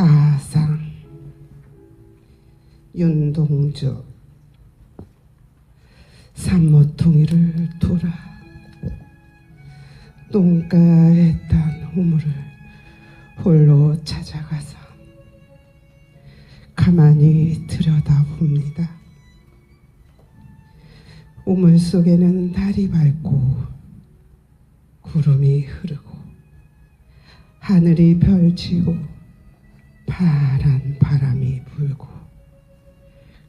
사상 윤동주 산모통일을 돌아 똥가에 딴 우물을 홀로 찾아가서 가만히 들여다봅니다. 우물 속에는 달이 밝고 구름이 흐르고 하늘이 펼치고 파란 바람이 불고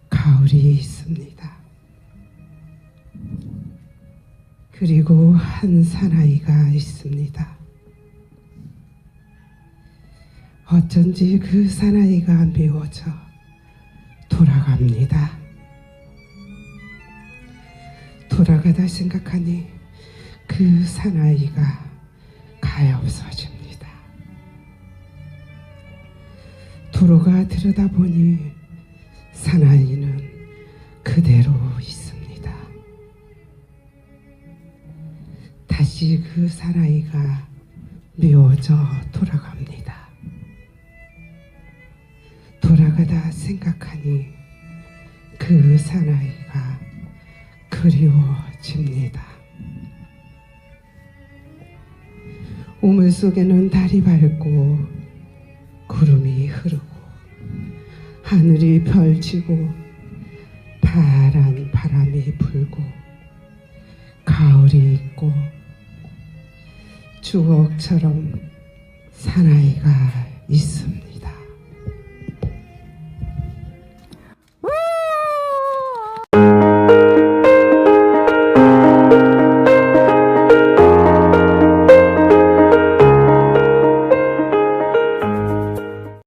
가을이 있습니다. 그리고 한 사나이가 있습니다. 어쩐지 그 사나이가 미워져 돌아갑니다. 돌아가다 생각하니 그 사나이가 가엾어집 도로가 들여다보니 사나이는 그대로 있습니다. 다시 그 사나이가 미워져 돌아갑니다. 돌아가다 생각하니 그 사나이가 그리워집니다. 우물 속에는 달이 밝고 구름이 흐르고 하늘이 펼치고 파란 바람이 불고 가을이 있고 추억처럼 사나이가 있습니다.